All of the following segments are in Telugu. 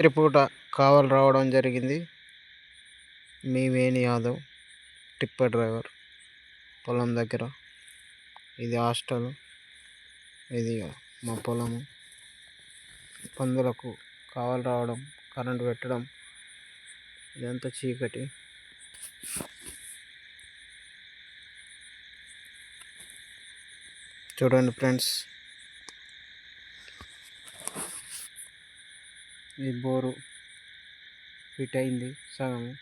రాత్రిపూట కావాలి రావడం జరిగింది. మీ వేణి యాదవ్ టిప్పర్ డ్రైవర్ పొలం దగ్గర. ఇది హాస్టల్. ఇది మా పొలము. పందులకు కావాలి రావడం కరెంట్ పెట్టడం ఇదంతా చీకటి. చూడండి ఫ్రెండ్స్ ఈ బోరు. ఫిట్ అయింది సగం.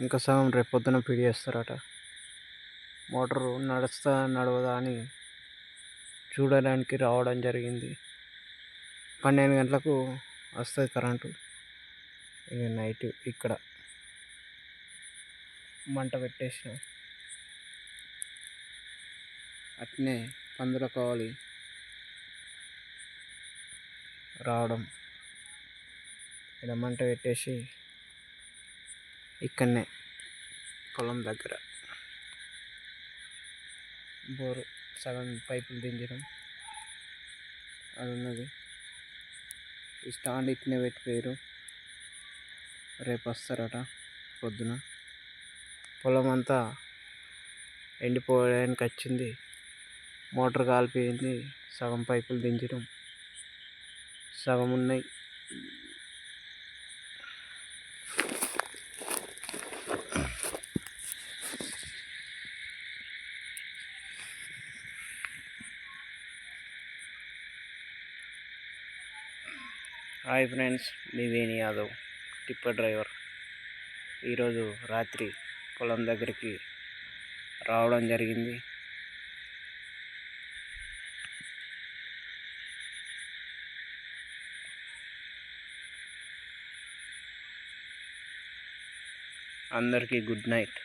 ఇంకా సగం రేపు పొద్దున ఫిట్ చేస్తారట మోటారు నడుస్తా నడవదా అని చూడడానికి రావడం జరిగింది. పన్నెండు గంటలకు వస్తుంది కరెంటు. ఇక నైట్ ఇక్కడ మంట పెట్టేసిన. అట్నే పందుల కావాలి. రావడం. ఇక్కడ మంట పెట్టేసి ఇక్కడనే పొలం దగ్గర బోర్ సగం పైపులు దించడం అది ఉన్నది ఈ స్టాండ్ ఇట్నే పెట్టిపోయారు రేపు వస్తారట పొద్దున. పొలం అంతా ఎండిపోవడానికి వచ్చింది. మోటార్ కాలిపోయింది. సగం పైపులు దించడం. సగం ఉన్నాయి. హాయ్ ఫ్రెండ్స్ మీ వేణి యాదవ్ టిప్పర్ డ్రైవర్. ఈరోజు రాత్రి పొలం దగ్గరికి రావడం జరిగింది. అందరికీ గుడ్ నైట్.